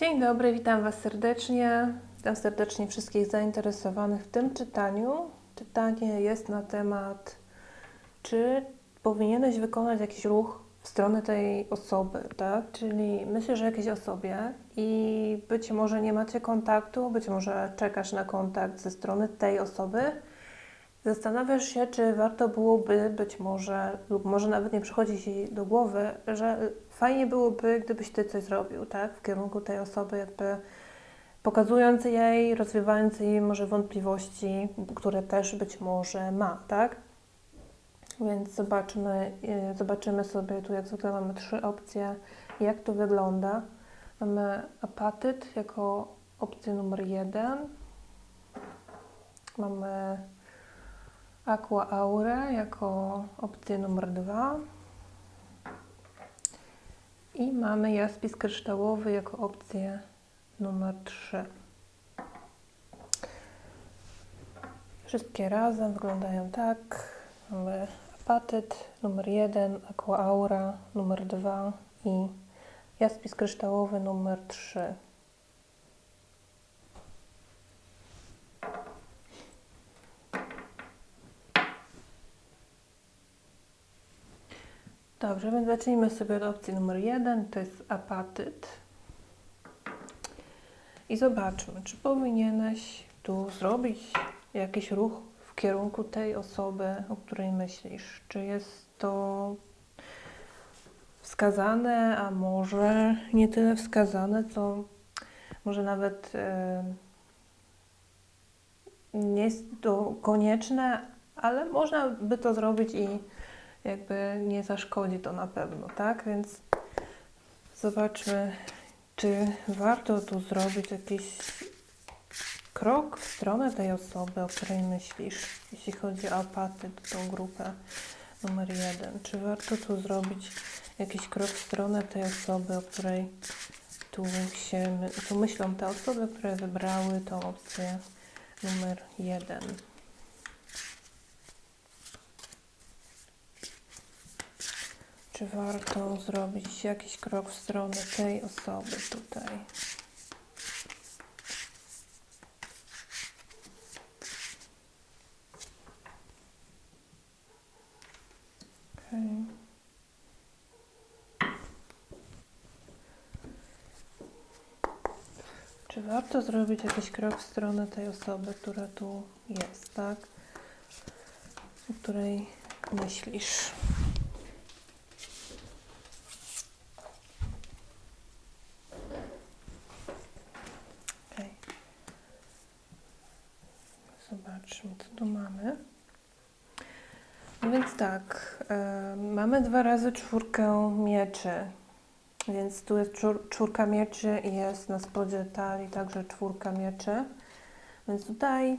Dzień dobry, witam Was serdecznie. Witam serdecznie wszystkich zainteresowanych w tym czytaniu. Czytanie jest na temat, czy powinieneś wykonać jakiś ruch w stronę tej osoby, tak? Czyli myślisz o jakiejś osobie i być może nie macie kontaktu, być może czekasz na kontakt ze strony tej osoby. Zastanawiasz się, czy warto byłoby być może, lub może nawet nie przychodzi Ci do głowy, że fajnie byłoby, gdybyś Ty coś zrobił, tak? W kierunku tej osoby, jakby pokazując jej, rozwiewając jej może wątpliwości, które też być może ma, tak? Więc zobaczmy, y, zobaczymy sobie tu, jak zwykle mamy trzy opcje, jak to wygląda. Mamy apatyt jako opcję numer jeden. Mamy Aqua Aura jako opcję numer dwa. I mamy jaspis kryształowy jako opcję numer 3. Wszystkie razem wyglądają tak. Mamy apatyt numer 1, aqua aura numer 2 i jaspis kryształowy numer 3. Dobrze, więc zacznijmy sobie od opcji numer jeden, to jest apatyt. I zobaczmy, czy powinieneś tu zrobić jakiś ruch w kierunku tej osoby, o której myślisz. Czy jest to wskazane, a może nie tyle wskazane, co może nawet e, nie jest to konieczne, ale można by to zrobić i jakby nie zaszkodzi to na pewno, tak? Więc zobaczmy, czy warto tu zrobić jakiś krok w stronę tej osoby, o której myślisz, jeśli chodzi o apatyt, tą grupę numer jeden. Czy warto tu zrobić jakiś krok w stronę tej osoby, o której tu się, tu myślą te osoby, które wybrały tą opcję numer jeden. Czy warto zrobić jakiś krok w stronę tej osoby tutaj? Czy warto zrobić jakiś krok w stronę tej osoby, która tu jest, tak? O której myślisz? Okej. Zobaczmy, co tu mamy. No więc tak, e, mamy dwa razy czwórkę mieczy, więc tu jest czwór, czwórka mieczy i jest na spodzie talii także czwórka mieczy. Więc tutaj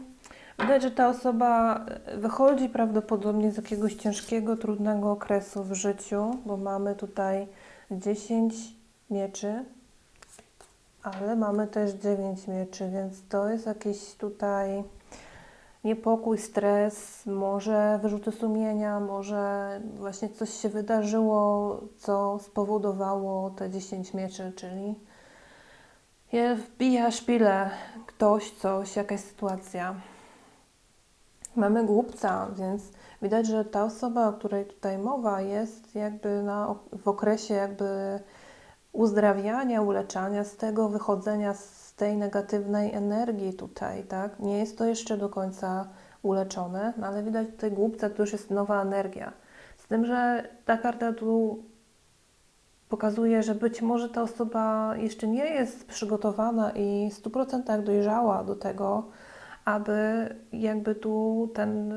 widać, że ta osoba wychodzi prawdopodobnie z jakiegoś ciężkiego, trudnego okresu w życiu, bo mamy tutaj 10 mieczy, ale mamy też 9 mieczy, więc to jest jakiś tutaj niepokój, stres, może wyrzuty sumienia, może właśnie coś się wydarzyło, co spowodowało te 10 mieczy, czyli je wbija szpilę ktoś, coś, jakaś sytuacja. Mamy głupca, więc widać, że ta osoba, o której tutaj mowa, jest jakby na, w okresie jakby uzdrawiania, uleczania z tego, wychodzenia z tej negatywnej energii tutaj, tak? Nie jest to jeszcze do końca uleczone, no ale widać tutaj głupca, to już jest nowa energia. Z tym, że ta karta tu pokazuje, że być może ta osoba jeszcze nie jest przygotowana i w 100% dojrzała do tego, aby jakby tu ten,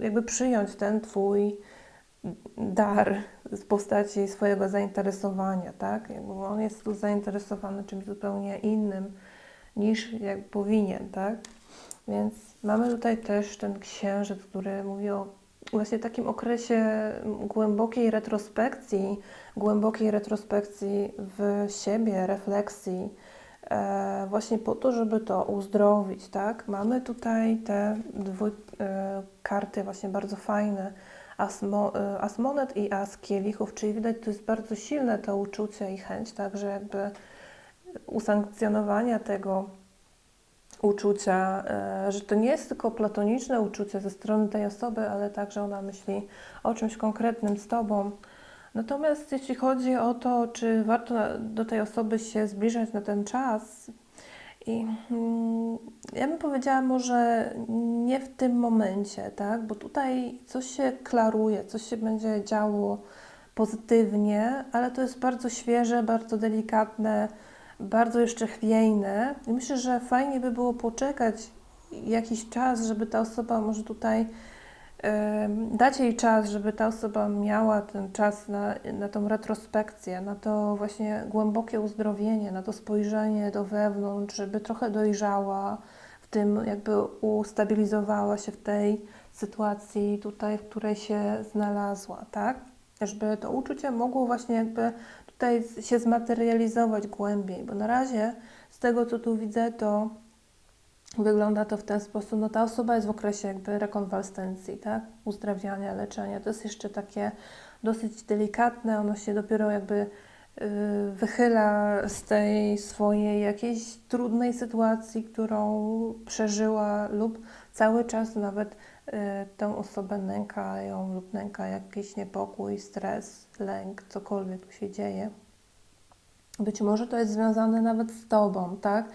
jakby przyjąć ten Twój dar z postaci swojego zainteresowania, tak? Jakby on jest tu zainteresowany czymś zupełnie innym niż jak powinien, tak? Więc mamy tutaj też ten księżyc, który mówi o właśnie takim okresie głębokiej retrospekcji, głębokiej retrospekcji w siebie, refleksji, e, właśnie po to, żeby to uzdrowić, tak? Mamy tutaj te dwie e, karty właśnie bardzo fajne, Asmo, e, As monet i As kielichów, czyli widać, to jest bardzo silne to uczucie i chęć, tak, że jakby usankcjonowania tego uczucia, e, że to nie jest tylko platoniczne uczucie ze strony tej osoby, ale także ona myśli o czymś konkretnym z Tobą. Natomiast jeśli chodzi o to, czy warto do tej osoby się zbliżać na ten czas, i mm, ja bym powiedziała może nie w tym momencie, tak? Bo tutaj coś się klaruje, coś się będzie działo pozytywnie, ale to jest bardzo świeże, bardzo delikatne, bardzo jeszcze chwiejne. I myślę, że fajnie by było poczekać jakiś czas, żeby ta osoba może tutaj dać jej czas, żeby ta osoba miała ten czas na, na tą retrospekcję, na to właśnie głębokie uzdrowienie, na to spojrzenie do wewnątrz, żeby trochę dojrzała w tym, jakby ustabilizowała się w tej sytuacji tutaj, w której się znalazła, tak? Żeby to uczucie mogło właśnie jakby tutaj się zmaterializować głębiej, bo na razie z tego, co tu widzę, to Wygląda to w ten sposób, no ta osoba jest w okresie jakby rekonwalescencji, tak? Uzdrawiania, leczenia. To jest jeszcze takie dosyć delikatne, ono się dopiero jakby wychyla z tej swojej jakiejś trudnej sytuacji, którą przeżyła lub cały czas nawet y, tę osobę nękają lub nęka jakiś niepokój, stres, lęk, cokolwiek tu się dzieje. Być może to jest związane nawet z Tobą, tak?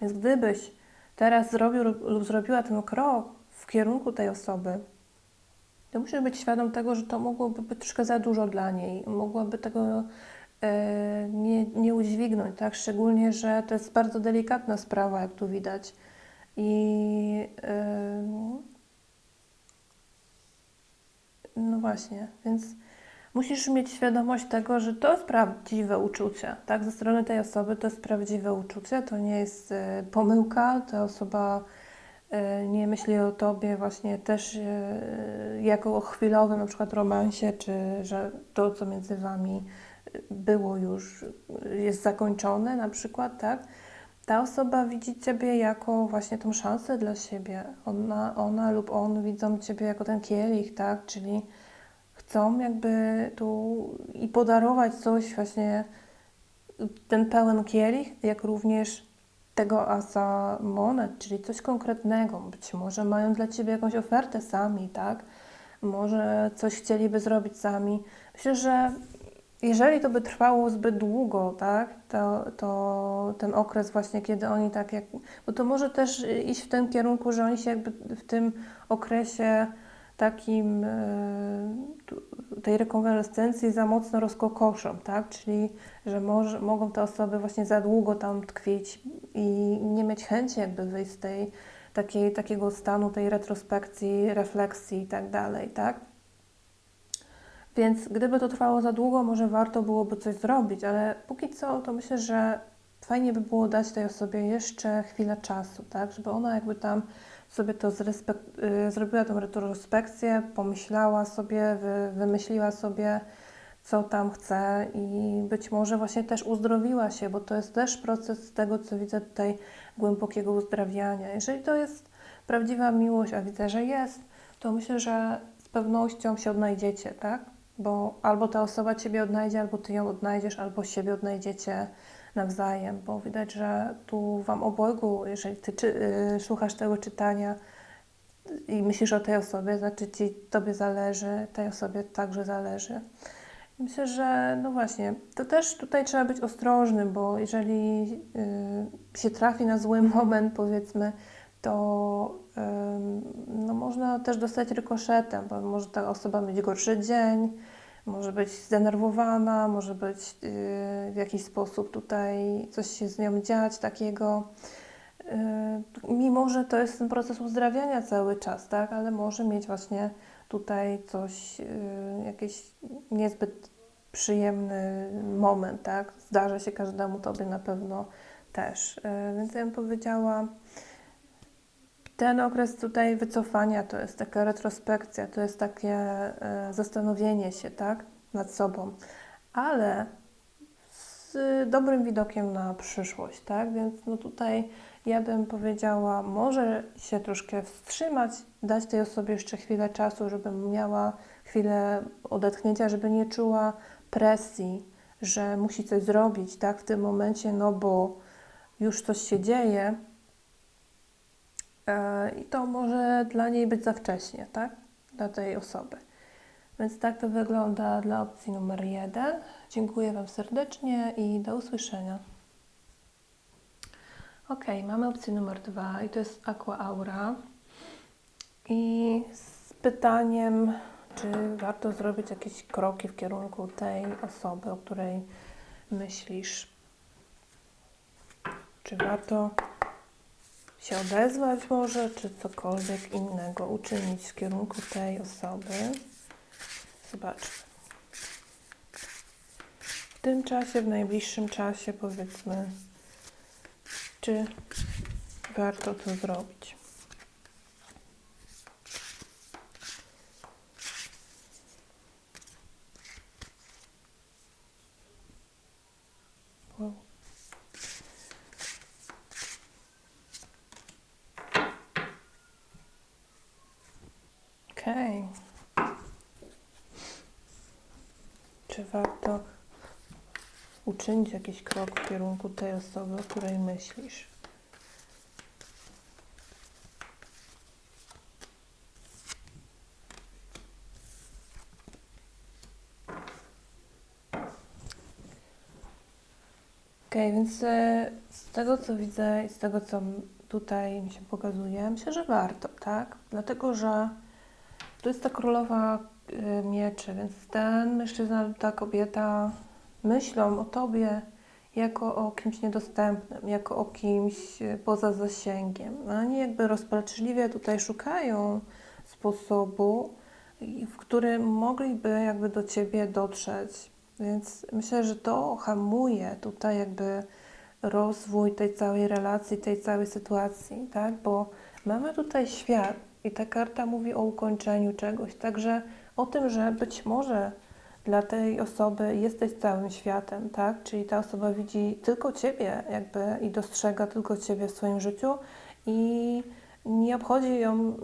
Więc gdybyś teraz zrobił lub, zrobiła ten krok w kierunku tej osoby, to musisz być świadom tego, że to mogłoby być troszkę za dużo dla niej, mogłaby tego nie, nie udźwignąć, tak? Szczególnie, że to jest bardzo delikatna sprawa, jak tu widać. I e, no właśnie, więc musisz mieć świadomość tego, że to jest prawdziwe uczucie, tak? Ze strony tej osoby to jest prawdziwe uczucie, to nie jest e, pomyłka, ta osoba e, nie myśli o tobie właśnie też e, jako o chwilowym na przykład romansie, czy że to, co między wami było już, jest zakończone na przykład, tak? Ta osoba widzi Ciebie jako właśnie tą szansę dla siebie. Ona, ona lub on widzą Ciebie jako ten kielich, tak? Czyli chcą jakby tu i podarować coś właśnie, ten pełen kielich, jak również tego asa monet, czyli coś konkretnego. Być może mają dla Ciebie jakąś ofertę sami, tak? Może coś chcieliby zrobić sami. Myślę, że jeżeli to by trwało zbyt długo, tak, to, to ten okres właśnie, kiedy oni tak jak, bo to może też iść w tym kierunku, że oni się jakby w tym okresie takim e, tej rekonwalescencji za mocno rozkokoszą, tak? Czyli, że może, mogą te osoby właśnie za długo tam tkwić i nie mieć chęci jakby wyjść z tej takiej, takiego stanu, tej retrospekcji, refleksji i tak dalej, tak? Więc gdyby to trwało za długo, może warto byłoby coś zrobić, ale póki co to myślę, że fajnie by było dać tej osobie jeszcze chwilę czasu, tak? Żeby ona jakby tam sobie to y, zrobiła tą retrospekcję, pomyślała sobie, wy, wymyśliła sobie, co tam chce i być może właśnie też uzdrowiła się, bo to jest też proces z tego, co widzę tutaj głębokiego uzdrawiania. Jeżeli to jest prawdziwa miłość, a widzę, że jest, to myślę, że z pewnością się odnajdziecie, tak? Bo albo ta osoba Ciebie odnajdzie, albo Ty ją odnajdziesz, albo siebie odnajdziecie nawzajem, bo widać, że tu Wam obojgu, jeżeli Ty czy, y, słuchasz tego czytania i myślisz o tej osobie, znaczy Ci, Tobie zależy, tej osobie także zależy. Myślę, że no właśnie, to też tutaj trzeba być ostrożnym, bo jeżeli y, się trafi na zły moment, powiedzmy, to no można też dostać rykoszetem, bo może ta osoba mieć gorszy dzień, może być zdenerwowana, może być y, w jakiś sposób tutaj coś się z nią dziać takiego. Y, mimo, że to jest ten proces uzdrawiania cały czas, tak, ale może mieć właśnie tutaj coś, y, jakiś niezbyt przyjemny moment, tak? Zdarza się każdemu tobie na pewno też. Więc ja bym powiedziała, ten okres tutaj wycofania to jest taka retrospekcja, to jest takie e, zastanowienie się, tak, nad sobą, ale z dobrym widokiem na przyszłość, tak? Więc no tutaj ja bym powiedziała, może się troszkę wstrzymać, dać tej osobie jeszcze chwilę czasu, żeby miała chwilę odetchnięcia, żeby nie czuła presji, że musi coś zrobić, tak, w tym momencie, no bo już coś się dzieje i to może dla niej być za wcześnie, tak? Dla tej osoby. Więc tak to wygląda dla opcji numer jeden. Dziękuję Wam serdecznie i do usłyszenia. Ok, mamy opcję numer dwa i to jest Aqua Aura. I z pytaniem, czy warto zrobić jakieś kroki w kierunku tej osoby, o której myślisz. Czy warto się odezwać może, czy cokolwiek innego uczynić w kierunku tej osoby. Zobaczmy. W tym czasie, w najbliższym czasie, powiedzmy, czy warto to zrobić. Wow. Okej. Czy warto uczynić jakiś krok w kierunku tej osoby, o której myślisz? Okej, więc e, z tego co widzę i z tego co tutaj mi się pokazuje, myślę, że warto, tak? Dlatego, że to jest ta królowa e, mieczy, więc ten mężczyzna ta kobieta myślą o tobie jako o kimś niedostępnym, jako o kimś e, poza zasięgiem. No, Oni jakby rozpaczliwie tutaj szukają sposobu, w którym mogliby jakby do ciebie dotrzeć. Więc myślę, że to hamuje tutaj jakby rozwój tej całej relacji, tej całej sytuacji, tak? Bo mamy tutaj świat i ta karta mówi o ukończeniu czegoś, także o tym, że być może dla tej osoby jesteś całym światem, tak? Czyli ta osoba widzi tylko Ciebie jakby i dostrzega tylko Ciebie w swoim życiu i nie obchodzi ją,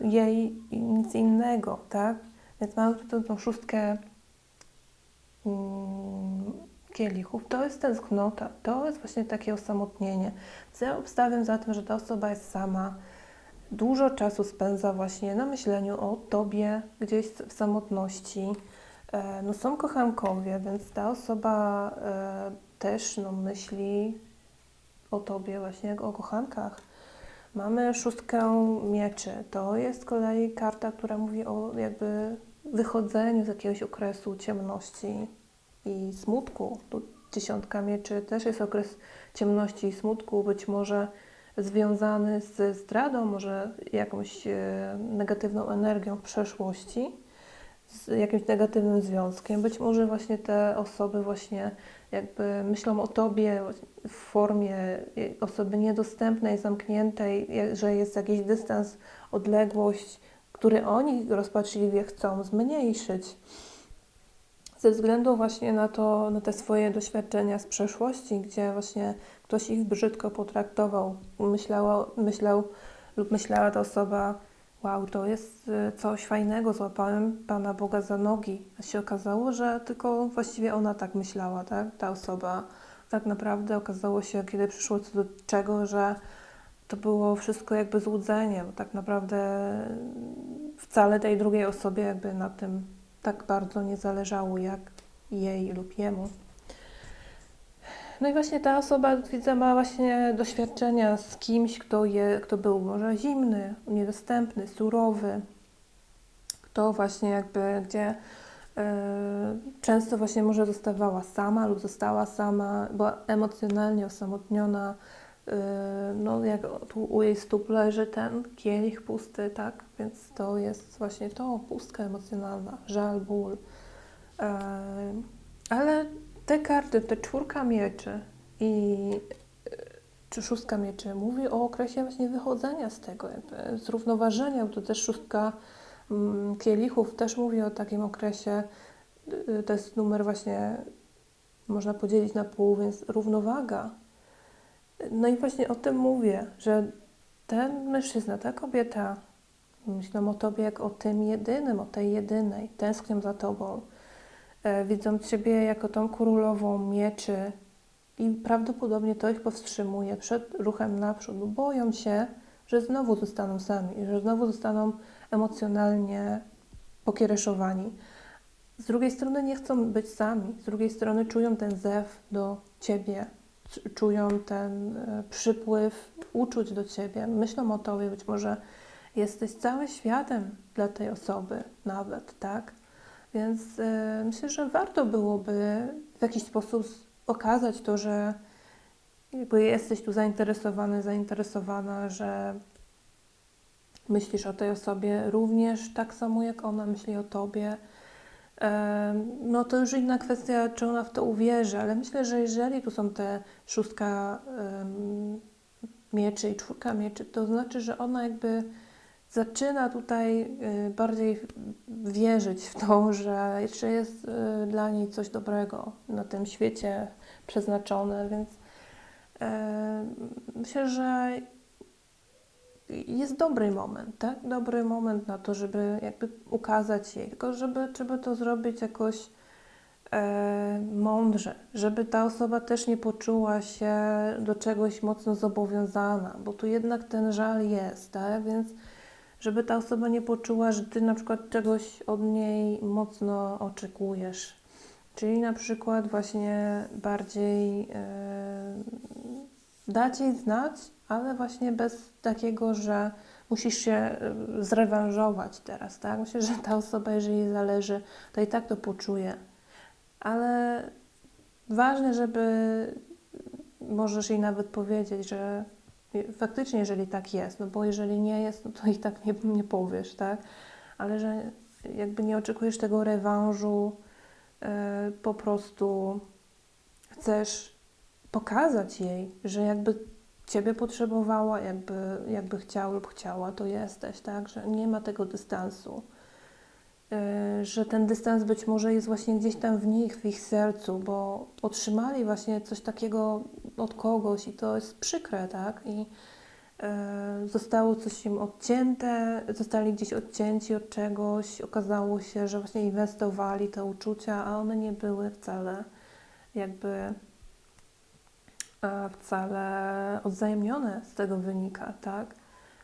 y, jej nic innego, tak? Więc mamy tutaj tą szóstkę mm, kielichów. To jest tęsknota, to jest właśnie takie osamotnienie. Co ja obstawiam za tym, że ta osoba jest sama, dużo czasu spędza właśnie na myśleniu o Tobie, gdzieś w samotności. E, No są kochankowie, więc ta osoba e, też no, myśli o Tobie właśnie jak o kochankach. Mamy szóstkę mieczy. To jest z kolei karta, która mówi o jakby wychodzeniu z jakiegoś okresu ciemności i smutku. Tu dziesiątka mieczy też jest okres ciemności i smutku, być może związany z zdradą, może jakąś e, negatywną energią w przeszłości, z jakimś negatywnym związkiem. Być może właśnie te osoby właśnie jakby myślą o Tobie w formie osoby niedostępnej, zamkniętej, że jest jakiś dystans, odległość, który oni rozpaczliwie chcą zmniejszyć. Ze względu właśnie na to, na te swoje doświadczenia z przeszłości, gdzie właśnie ktoś ich brzydko potraktował, myślała, myślał lub myślała ta osoba, wow, to jest y, coś fajnego, złapałem Pana Boga za nogi. A się okazało, że tylko właściwie ona tak myślała, tak? Ta osoba. Tak naprawdę okazało się, kiedy przyszło co do czego, że to było wszystko jakby złudzeniem. Tak naprawdę wcale tej drugiej osobie jakby na tym tak bardzo nie zależało jak jej lub jemu. No i właśnie ta osoba, widzę, ma właśnie doświadczenia z kimś, kto, je, kto był może zimny, niedostępny, surowy, kto właśnie jakby, gdzie e, często właśnie może zostawała sama lub została sama, była emocjonalnie osamotniona, e, no jak tu u jej stóp leży ten kielich pusty, tak, więc to jest właśnie to, pustka emocjonalna, żal, ból. E, ale te karty, te czwórka mieczy i czy szóstka mieczy mówi o okresie właśnie wychodzenia z tego, jakby zrównoważenia, bo to też szóstka mm, kielichów też mówi o takim okresie, y, to jest numer właśnie, można podzielić na pół, więc równowaga. No i właśnie o tym mówię, że ten mężczyzna, ta kobieta, myślą o Tobie jak o tym jedynym, o tej jedynej, tęsknią za Tobą, widzą Ciebie jako tą królową mieczy i prawdopodobnie to ich powstrzymuje przed ruchem naprzód, bo boją się, że znowu zostaną sami, że znowu zostaną emocjonalnie pokiereszowani. Z drugiej strony nie chcą być sami, z drugiej strony czują ten zew do ciebie, czują ten e, przypływ uczuć do ciebie, myślą o tobie, być może jesteś całym światem dla tej osoby, nawet, tak? Więc e, myślę, że warto byłoby w jakiś sposób okazać to, że jakby jesteś tu zainteresowany, zainteresowana, że myślisz o tej osobie również tak samo, jak ona myśli o tobie. Em, No to już inna kwestia, czy ona w to uwierzy, ale myślę, że jeżeli tu są te szóstka mieczy i czwórka mieczy, to znaczy, że ona jakby zaczyna tutaj y, bardziej wierzyć w to, że jeszcze jest y, dla niej coś dobrego na tym świecie przeznaczone, więc e, myślę, że jest dobry moment, tak? Dobry moment na to, żeby jakby ukazać jej, tylko żeby, żeby to zrobić jakoś mądrze, żeby ta osoba też nie poczuła się do czegoś mocno zobowiązana, bo tu jednak ten żal jest, tak? Więc żeby ta osoba nie poczuła, że ty na przykład czegoś od niej mocno oczekujesz. Czyli na przykład właśnie bardziej e, dać jej znać, ale właśnie bez takiego, że musisz się e, zrewanżować teraz, tak? Myślę, że ta osoba, jeżeli jej zależy, to i tak to poczuje. Ale ważne, żeby możesz jej nawet powiedzieć, że faktycznie, jeżeli tak jest, no bo jeżeli nie jest, no to i tak nie, nie powiesz, tak? Ale że jakby nie oczekujesz tego rewanżu, e, po prostu chcesz pokazać jej, że jakby Ciebie potrzebowała, jakby, jakby chciał lub chciała, to jesteś, tak? Że nie ma tego dystansu. Yy, Że ten dystans być może jest właśnie gdzieś tam w nich, w ich sercu, bo otrzymali właśnie coś takiego od kogoś i to jest przykre, tak? I yy, zostało coś im odcięte, zostali gdzieś odcięci od czegoś, okazało się, że właśnie inwestowali te uczucia, a one nie były wcale jakby e, wcale odwzajemnione z tego wynika, tak?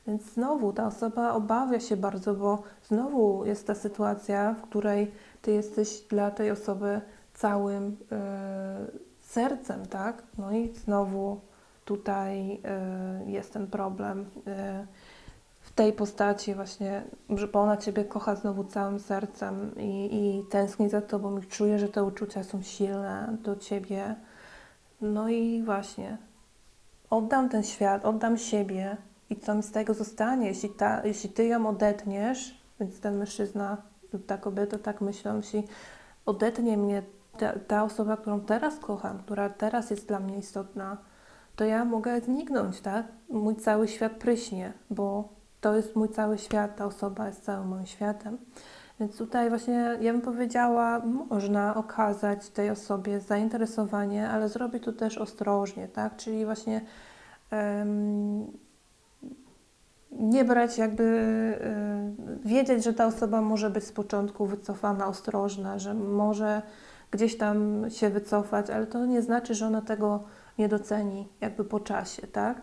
Więc znowu ta osoba obawia się bardzo, bo znowu jest ta sytuacja, w której ty jesteś dla tej osoby całym e, sercem, tak? No i znowu tutaj e, jest ten problem e, w tej postaci właśnie, że ona ciebie kocha znowu całym sercem i, i tęskni za tobą i czuje, że te uczucia są silne do ciebie. No i właśnie, oddam ten świat, oddam siebie i co mi z tego zostanie, jeśli, ta, jeśli ty ją odetniesz, więc ten mężczyzna lub ta kobieta tak myślą, jeśli odetnie mnie ta, ta osoba, którą teraz kocham, która teraz jest dla mnie istotna, to ja mogę zniknąć, tak? Mój cały świat pryśnie, bo to jest mój cały świat, ta osoba jest całym moim światem. Więc tutaj właśnie ja bym powiedziała, można okazać tej osobie zainteresowanie, ale zrobić to też ostrożnie, tak? Czyli właśnie em, nie brać jakby, y, wiedzieć, że ta osoba może być z początku wycofana, ostrożna, że może gdzieś tam się wycofać, ale to nie znaczy, że ona tego nie doceni jakby po czasie, tak?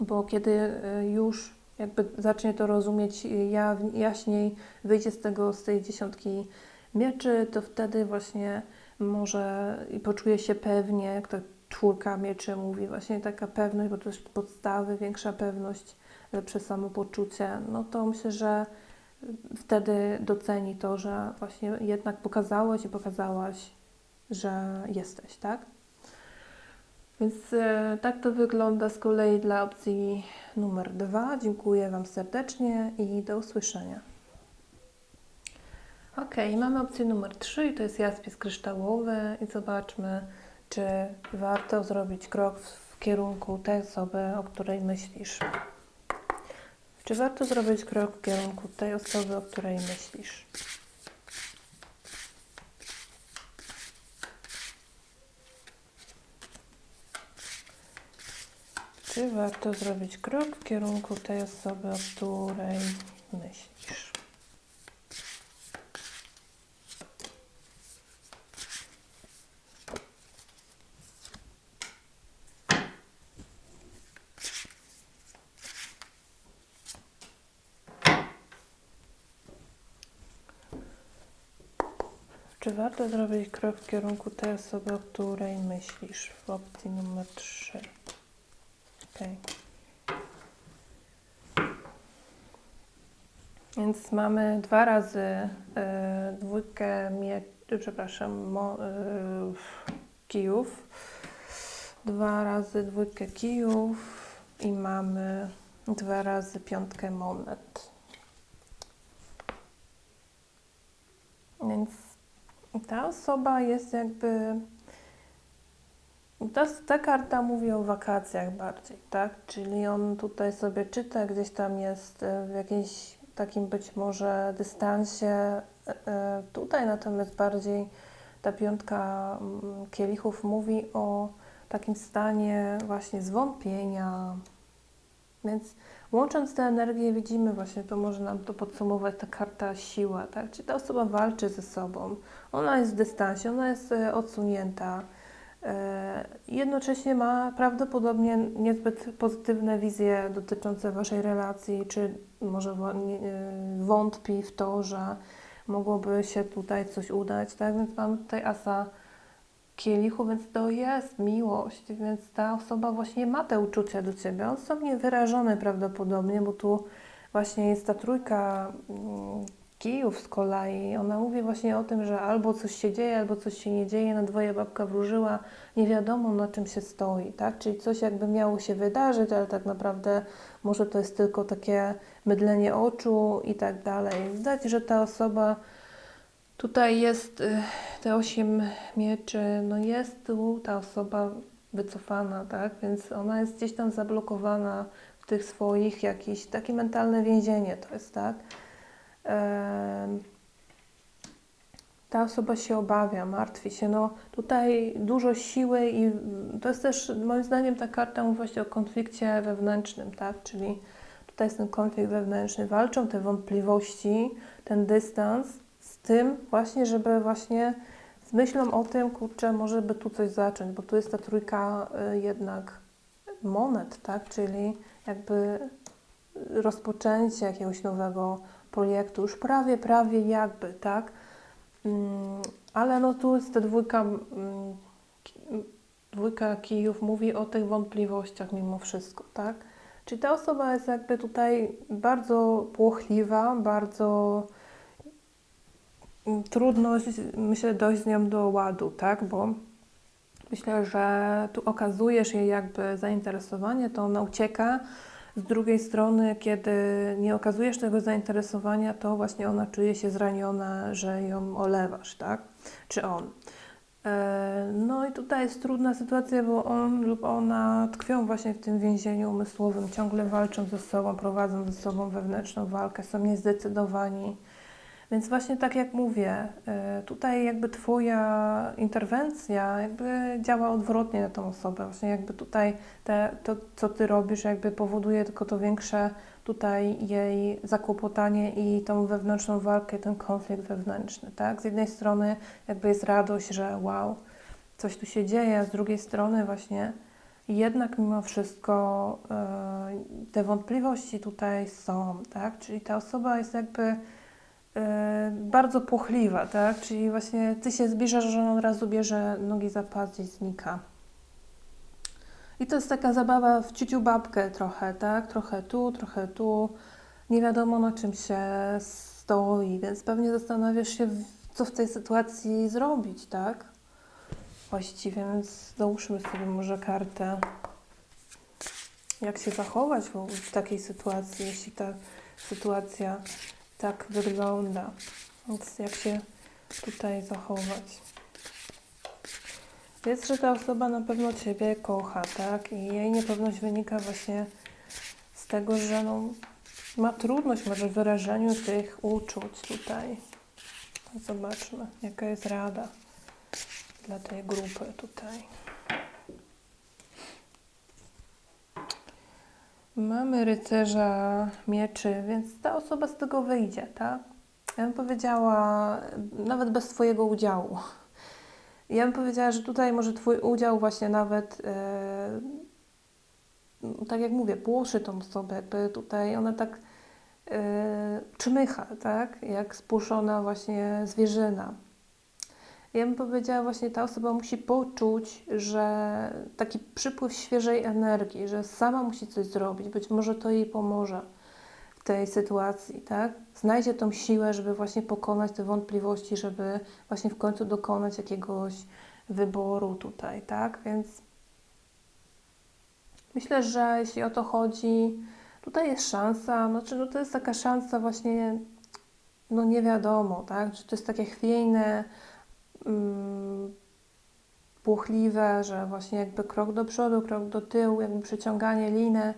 Bo kiedy y, już jakby zacznie to rozumieć ja, jaśniej, wyjdzie z tego, z tej dziesiątki mieczy, to wtedy właśnie może i poczuje się pewnie, jak ta czwórka mieczy mówi, właśnie taka pewność, bo to jest podstawy, większa pewność, lepsze samopoczucie, no to myślę, że wtedy doceni to, że właśnie jednak pokazałeś i pokazałaś, że jesteś, tak? Więc e, tak to wygląda z kolei dla opcji numer dwa. Dziękuję Wam serdecznie i do usłyszenia. Ok, mamy opcję numer 3 i to jest jaspis kryształowy i zobaczmy, czy warto zrobić krok w kierunku tej osoby, o której myślisz. Czy warto zrobić krok w kierunku tej osoby, o której myślisz? Czy warto zrobić krok w kierunku tej osoby, o której myślisz? Czy warto zrobić krok w kierunku tej osoby, o której myślisz? W opcji numer 3. Okej. Więc mamy dwa razy e, dwójkę mie- przepraszam, mo, e, kijów. Dwa razy dwójkę kijów i mamy dwa razy piątkę monet. Więc ta osoba jest jakby. Ta, ta karta mówi o wakacjach bardziej, tak? Czyli on tutaj sobie czyta, gdzieś tam jest e, w jakimś takim być może dystansie. e, e, Tutaj natomiast bardziej ta piątka mm, kielichów mówi o takim stanie właśnie zwątpienia. Więc łącząc te energie widzimy właśnie, to może nam to podsumować ta karta siła, tak? Czy ta osoba walczy ze sobą, ona jest w dystansie, ona jest e, odsunięta, e, jednocześnie ma prawdopodobnie niezbyt pozytywne wizje dotyczące Waszej relacji, czy może e, wątpi w to, że mogłoby się tutaj coś udać, tak? Więc mamy tutaj asa kielichu, więc to jest miłość, więc ta osoba właśnie ma te uczucia do Ciebie. One są niewyrażone prawdopodobnie, bo tu właśnie jest ta trójka mm, kijów z kolei. Ona mówi właśnie o tym, że albo coś się dzieje, albo coś się nie dzieje. Na dwoje babka wróżyła, nie wiadomo na czym się stoi, tak? Czyli coś jakby miało się wydarzyć, ale tak naprawdę może to jest tylko takie mydlenie oczu i tak dalej. Widać, że ta osoba tutaj jest y, te osiem mieczy, no jest tu ta osoba wycofana, tak? Więc ona jest gdzieś tam zablokowana w tych swoich jakichś, takie mentalne więzienie to jest, tak? Ta osoba się obawia, martwi się. No tutaj dużo siły i to jest też moim zdaniem ta karta mówi właśnie o konflikcie wewnętrznym, tak? Czyli tutaj jest ten konflikt wewnętrzny. Walczą te wątpliwości, ten dystans tym właśnie, żeby właśnie z myślą o tym, kurczę, może by tu coś zacząć, bo tu jest ta trójka y, jednak monet, tak? Czyli jakby rozpoczęcie jakiegoś nowego projektu, już prawie, prawie jakby, tak? Mm, Ale no tu jest ta dwójka, mm, ki- dwójka kijów mówi o tych wątpliwościach mimo wszystko, tak? Czyli ta osoba jest jakby tutaj bardzo płochliwa, bardzo mm, trudno, myślę, dojść z nią do ładu, tak? Bo myślę, że tu okazujesz jej jakby zainteresowanie, to ona ucieka. Z drugiej strony, kiedy nie okazujesz tego zainteresowania, to właśnie ona czuje się zraniona, że ją olewasz, tak? Czy on. E, No i tutaj jest trudna sytuacja, bo on lub ona tkwią właśnie w tym więzieniu umysłowym, ciągle walczą ze sobą, prowadzą ze sobą wewnętrzną walkę, są niezdecydowani. Więc właśnie tak jak mówię, e, tutaj jakby Twoja interwencja jakby działa odwrotnie na tą osobę. Właśnie jakby tutaj te, to, co Ty robisz, jakby powoduje tylko to większe tutaj jej zakłopotanie i tą wewnętrzną walkę, ten konflikt wewnętrzny, tak? Z jednej strony jakby jest radość, że wow, coś tu się dzieje, a z drugiej strony właśnie jednak mimo wszystko e, te wątpliwości tutaj są, tak? Czyli ta osoba jest jakby bardzo płochliwa, tak? Czyli właśnie ty się zbliżasz, że on od razu bierze nogi za pas i znika. I to jest taka zabawa w ciuciu babkę trochę, tak? Trochę tu, trochę tu. Nie wiadomo na czym się stoi, więc pewnie zastanawiasz się, co w tej sytuacji zrobić, tak? Właściwie, więc dołóżmy sobie może kartę. Jak się zachować w takiej sytuacji, jeśli ta sytuacja tak wygląda. Więc jak się tutaj zachować. Jest, że ta osoba na pewno Ciebie kocha, tak? I jej niepewność wynika właśnie z tego, że no, ma trudność może w wyrażeniu tych uczuć tutaj. Zobaczmy, jaka jest rada dla tej grupy tutaj. Mamy rycerza mieczy, więc ta osoba z tego wyjdzie, tak? Ja bym powiedziała, nawet bez Twojego udziału. Ja bym powiedziała, że tutaj może Twój udział właśnie nawet, e, tak jak mówię, płoszy tą osobę, jakby tutaj ona tak e, czmycha, tak? Jak spuszczona właśnie zwierzyna. Ja bym powiedziała właśnie, ta osoba musi poczuć, że taki przypływ świeżej energii, że sama musi coś zrobić, być może to jej pomoże w tej sytuacji, tak? Znajdzie tą siłę, żeby właśnie pokonać te wątpliwości, żeby właśnie w końcu dokonać jakiegoś wyboru tutaj, tak? Więc myślę, że jeśli o to chodzi, tutaj jest szansa, znaczy no to jest taka szansa właśnie, no nie wiadomo, tak? Czy to jest takie chwiejne, płochliwe, że właśnie jakby krok do przodu, krok do tyłu, jakby przeciąganie liny.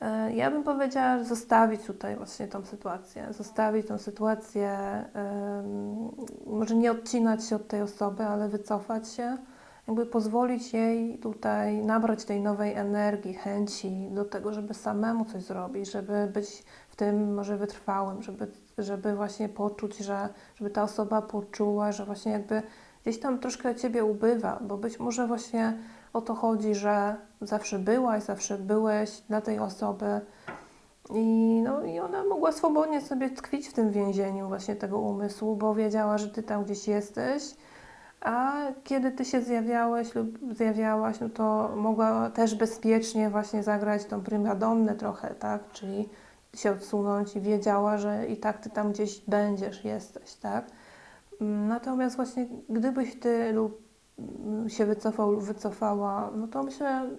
E, Ja bym powiedziała, zostawić tutaj właśnie tą sytuację, zostawić tą sytuację, em, może nie odcinać się od tej osoby, ale wycofać się, jakby pozwolić jej tutaj nabrać tej nowej energii, chęci do tego, żeby samemu coś zrobić, żeby być w tym może wytrwałym, żeby, żeby właśnie poczuć, że żeby ta osoba poczuła, że właśnie jakby gdzieś tam troszkę Ciebie ubywa, bo być może właśnie o to chodzi, że zawsze byłaś, zawsze byłeś dla tej osoby i, no, i ona mogła swobodnie sobie tkwić w tym więzieniu właśnie tego umysłu, bo wiedziała, że Ty tam gdzieś jesteś, a kiedy Ty się zjawiałeś lub zjawiałaś, no to mogła też bezpiecznie właśnie zagrać tą primadonnę trochę, tak, czyli się odsunąć i wiedziała, że i tak Ty tam gdzieś będziesz, jesteś, tak. Natomiast właśnie gdybyś Ty lub mm, się wycofał lub wycofała, no to myślę,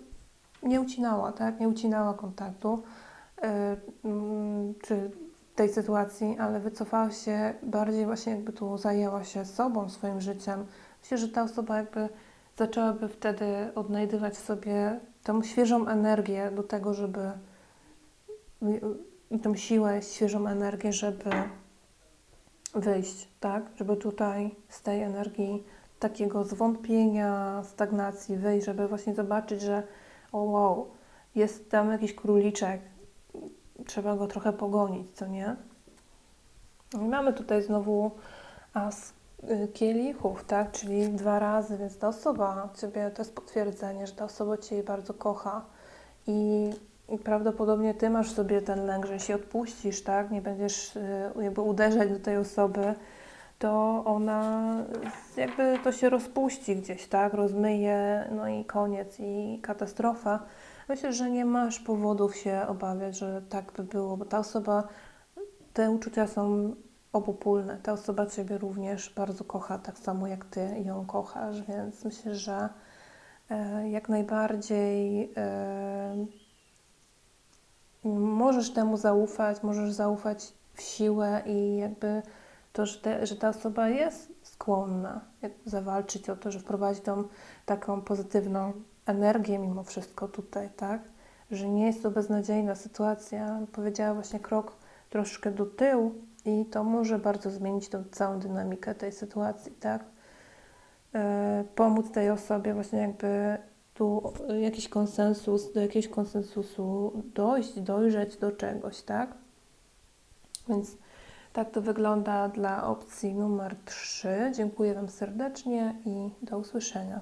nie ucinała, tak? Nie ucinała kontaktu yy, mm, czy tej sytuacji, ale wycofała się bardziej właśnie jakby tu zajęła się sobą, swoim życiem. Myślę, że ta osoba jakby zaczęłaby wtedy odnajdywać sobie tą świeżą energię do tego, żeby i tą siłę, świeżą energię, żeby wyjść, tak? Żeby tutaj z tej energii takiego zwątpienia, stagnacji wyjść, żeby właśnie zobaczyć, że o wow, jest tam jakiś króliczek, trzeba go trochę pogonić, co nie? I mamy tutaj znowu as y, kielichów, tak? Czyli dwa razy, więc ta osoba Ciebie, to jest potwierdzenie, że ta osoba Cię bardzo kocha i, i prawdopodobnie Ty masz sobie ten lęk, że jeśli odpuścisz, tak? Nie będziesz y, jakby uderzać do tej osoby, to ona y, jakby to się rozpuści gdzieś, tak? Rozmyje, no i koniec i katastrofa. Myślę, że nie masz powodów się obawiać, że tak by było, bo ta osoba, te uczucia są obopólne. Ta osoba Ciebie również bardzo kocha, tak samo jak Ty ją kochasz, więc myślę, że e, jak najbardziej e, możesz temu zaufać, możesz zaufać w siłę i jakby to, że, te, że ta osoba jest skłonna zawalczyć o to, że wprowadzi tą taką pozytywną energię mimo wszystko tutaj, tak? Że nie jest to beznadziejna sytuacja. Powiedziała właśnie krok troszkę do tyłu i to może bardzo zmienić tą całą dynamikę tej sytuacji, tak? E, pomóc tej osobie właśnie jakby tu jakiś konsensus, do jakiegoś konsensusu dojść, dojrzeć do czegoś, tak? Więc tak to wygląda dla opcji numer 3. Dziękuję Wam serdecznie i do usłyszenia.